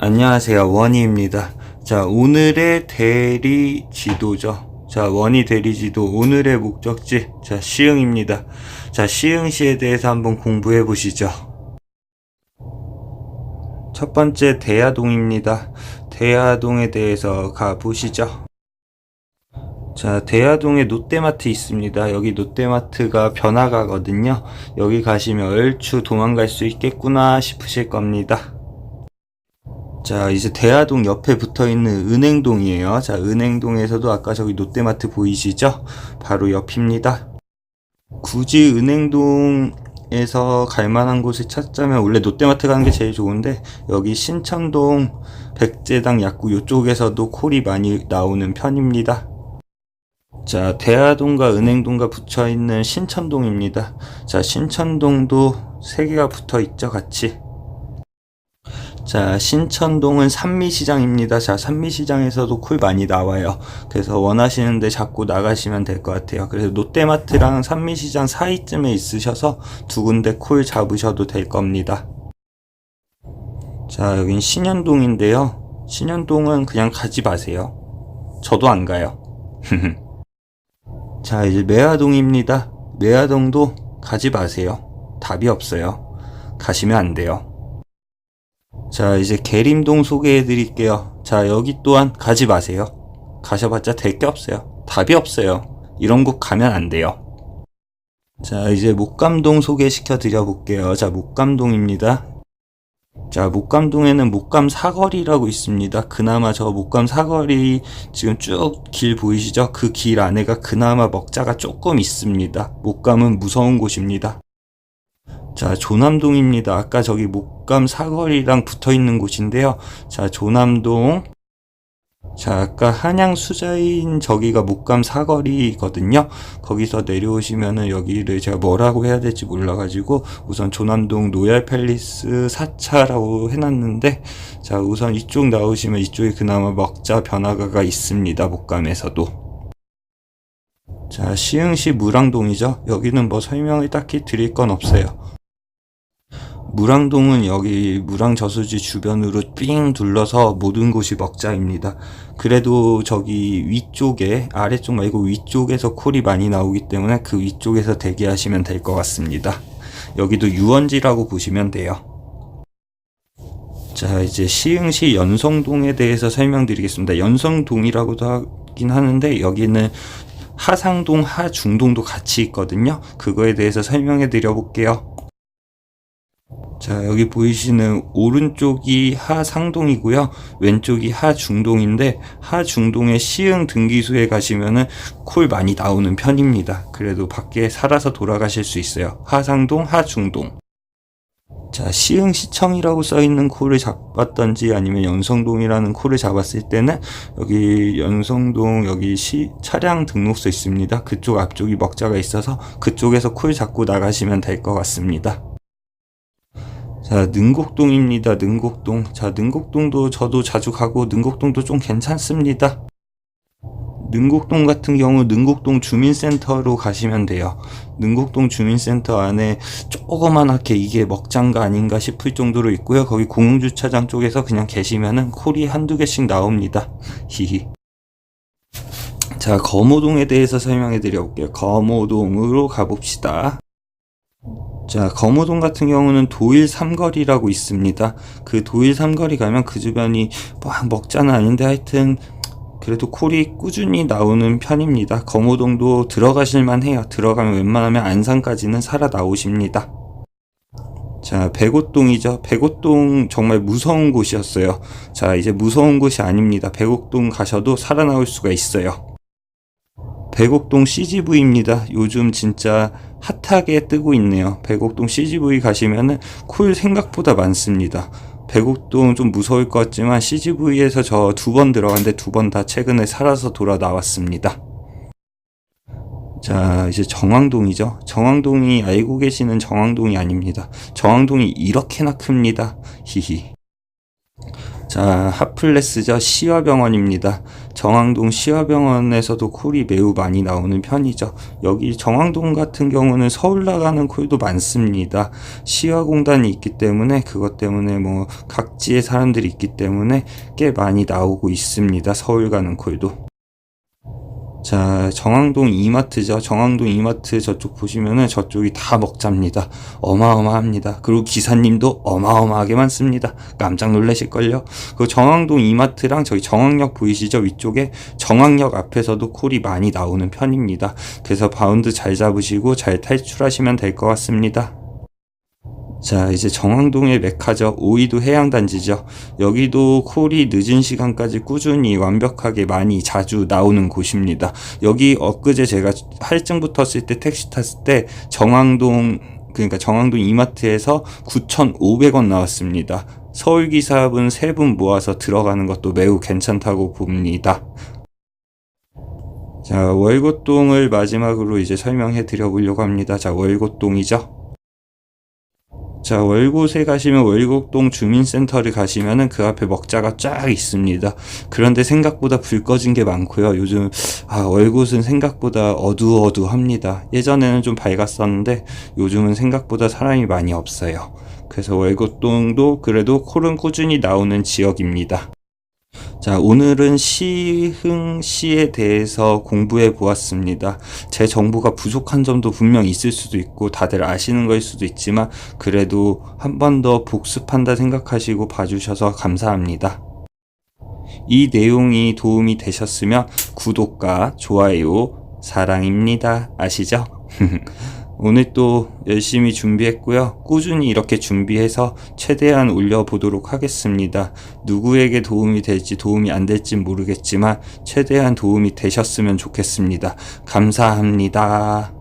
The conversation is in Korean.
안녕하세요. 원희입니다. 자, 오늘의 대리 지도죠. 자, 원희 대리 지도 오늘의 목적지. 자, 시흥입니다. 자, 시흥시에 대해서 한번 공부해 보시죠. 첫 번째 대야동입니다. 대야동에 대해서 가 보시죠. 자, 대야동에 롯데마트 있습니다. 여기 롯데마트가 변화가거든요. 여기 가시면 얼추 도망갈 수 있겠구나 싶으실 겁니다. 자, 이제 대하동 옆에 붙어 있는 은행동이에요. 자, 은행동에서도 아까 저기 롯데마트 보이시죠? 바로 옆입니다. 굳이 은행동에서 갈 만한 곳을 찾자면 원래 롯데마트 가는 게 제일 좋은데 여기 신천동 백제당 약국 이쪽에서도 콜이 많이 나오는 편입니다. 자, 대하동과 은행동과 붙어 있는 신천동입니다. 자, 신천동도 세 개가 붙어 있죠, 같이. 자, 신천동은 산미시장입니다. 자, 산미시장에서도 콜 많이 나와요. 그래서 원하시는데 자꾸 나가시면 될 것 같아요. 그래서 롯데마트랑 산미시장 사이쯤에 있으셔서 두 군데 콜 잡으셔도 될 겁니다. 자, 여긴 신현동인데요. 신현동은 그냥 가지 마세요. 저도 안 가요. 자, 이제 매화동입니다. 매화동도 가지 마세요. 답이 없어요. 가시면 안 돼요. 자, 이제 계림동 소개해 드릴게요. 자, 여기 또한 가지 마세요. 가셔봤자 될 게 없어요. 답이 없어요. 이런 곳 가면 안 돼요. 자, 이제 목감동 소개시켜 드려 볼게요. 자, 목감동입니다. 자, 목감동에는 목감 사거리라고 있습니다. 그나마 저 목감 사거리 지금 쭉 길 보이시죠? 그 길 안에가 그나마 먹자가 조금 있습니다. 목감은 무서운 곳입니다. 자, 조남동입니다. 아까 저기 목감 사거리랑 붙어 있는 곳인데요. 자, 조남동. 자, 아까 한양 수자인 저기가 목감 사거리거든요. 거기서 내려오시면은 여기를 제가 뭐라고 해야 될지 몰라가지고 우선 조남동 노얄 팰리스 4차라고 해놨는데 자, 우선 이쪽 나오시면 이쪽에 그나마 먹자 변화가가 있습니다. 목감에서도. 자, 시흥시 무랑동이죠. 여기는 뭐 설명을 딱히 드릴 건 없어요. 무랑동은 여기 무랑 저수지 주변으로 삥 둘러서 모든 곳이 먹자입니다. 그래도 저기 위쪽에 아래쪽 말고 위쪽에서 콜이 많이 나오기 때문에 그 위쪽에서 대기하시면 될 것 같습니다. 여기도 유원지라고 보시면 돼요. 자 이제 시흥시 연성동에 대해서 설명드리겠습니다. 연성동이라고도 하긴 하는데 여기는 하상동, 하중동도 같이 있거든요. 그거에 대해서 설명해 드려 볼게요. 자, 여기 보이시는 오른쪽이 하상동이고요. 왼쪽이 하중동인데 하중동의 시흥 등기소에 가시면은 콜 많이 나오는 편입니다. 그래도 밖에 살아서 돌아가실 수 있어요. 하상동, 하중동. 자, 시흥시청이라고 써 있는 콜을 잡았던지 아니면 연성동이라는 콜을 잡았을 때는 여기 연성동 여기 시 차량 등록소 있습니다. 그쪽 앞쪽이 먹자가 있어서 그쪽에서 콜 잡고 나가시면 될 것 같습니다. 자, 능곡동입니다. 능곡동. 자, 능곡동도 저도 자주 가고 능곡동도 좀 괜찮습니다. 능곡동 같은 경우 능곡동 주민센터로 가시면 돼요. 능곡동 주민센터 안에 조그만하게 이게 먹장가 아닌가 싶을 정도로 있고요. 거기 공용주차장 쪽에서 그냥 계시면은 콜이 한두 개씩 나옵니다. 히히. 자, 거모동에 대해서 설명해 드려볼게요. 거모동으로 가봅시다. 자, 거모동 같은 경우는 도일 삼거리라고 있습니다. 그 도일 삼거리 가면 그 주변이 막 먹자는 아닌데 하여튼 그래도 콜이 꾸준히 나오는 편입니다. 거모동도 들어가실만 해요. 들어가면 웬만하면 안산까지는 살아 나오십니다. 자, 백옷동이죠. 백옷동 정말 무서운 곳이었어요. 자, 이제 무서운 곳이 아닙니다. 백옥동 가셔도 살아나올 수가 있어요. 백옥동 CGV입니다. 요즘 진짜 핫하게 뜨고 있네요. 백옥동 CGV 가시면은 콜 생각보다 많습니다. 백옥동 좀 무서울 것 같지만 CGV에서 저 두 번 들어갔는데 두 번 다 최근에 살아서 돌아 나왔습니다. 자, 이제 정왕동이죠. 정왕동이 알고 계시는 정왕동이 아닙니다. 정왕동이 이렇게나 큽니다. 히히. 자, 핫플레스죠. 시화병원입니다. 정왕동 시화병원에서도 콜이 매우 많이 나오는 편이죠. 여기 정왕동 같은 경우는 서울 나가는 콜도 많습니다. 시화공단이 있기 때문에 그것 때문에 뭐 각지의 사람들이 있기 때문에 꽤 많이 나오고 있습니다. 서울 가는 콜도. 자, 정왕동 이마트죠. 정왕동 이마트 저쪽 보시면은 저쪽이 다 먹자입니다. 어마어마합니다. 그리고 기사님도 어마어마하게 많습니다. 깜짝 놀라실걸요? 그 정왕동 이마트랑 저기 정왕역 보이시죠? 위쪽에 정왕역 앞에서도 콜이 많이 나오는 편입니다. 그래서 바운드 잘 잡으시고 잘 탈출하시면 될 것 같습니다. 자, 이제 정왕동의 메카죠. 오이도 해양단지죠. 여기도 콜이 늦은 시간까지 꾸준히 완벽하게 많이 자주 나오는 곳입니다. 여기 엊그제 제가 할증 붙었을 때 택시 탔을 때 정왕동, 그러니까 정왕동 이마트에서 9,500원 나왔습니다. 서울기사분 세분 모아서 들어가는 것도 매우 괜찮다고 봅니다. 자, 월곶동을 마지막으로 이제 설명해 드려 보려고 합니다. 자, 월곶동이죠. 자, 월곶에 가시면 월곶동 주민센터를 가시면은 그 앞에 먹자가 쫙 있습니다. 그런데 생각보다 불 꺼진 게 많고요. 요즘 아, 월곶은 생각보다 어두어두합니다. 예전에는 좀 밝았었는데 요즘은 생각보다 사람이 많이 없어요. 그래서 월곶동도 그래도 콜은 꾸준히 나오는 지역입니다. 자, 오늘은 시흥 시에 대해서 공부해 보았습니다. 제 정보가 부족한 점도 분명 있을 수도 있고 다들 아시는 거일 수도 있지만 그래도 한 번 더 복습한다 생각하시고 봐주셔서 감사합니다. 이 내용이 도움이 되셨으면 구독과 좋아요 사랑입니다. 아시죠? 오늘 또 열심히 준비했고요. 꾸준히 이렇게 준비해서 최대한 올려보도록 하겠습니다. 누구에게 도움이 될지 도움이 안 될지 모르겠지만 최대한 도움이 되셨으면 좋겠습니다. 감사합니다.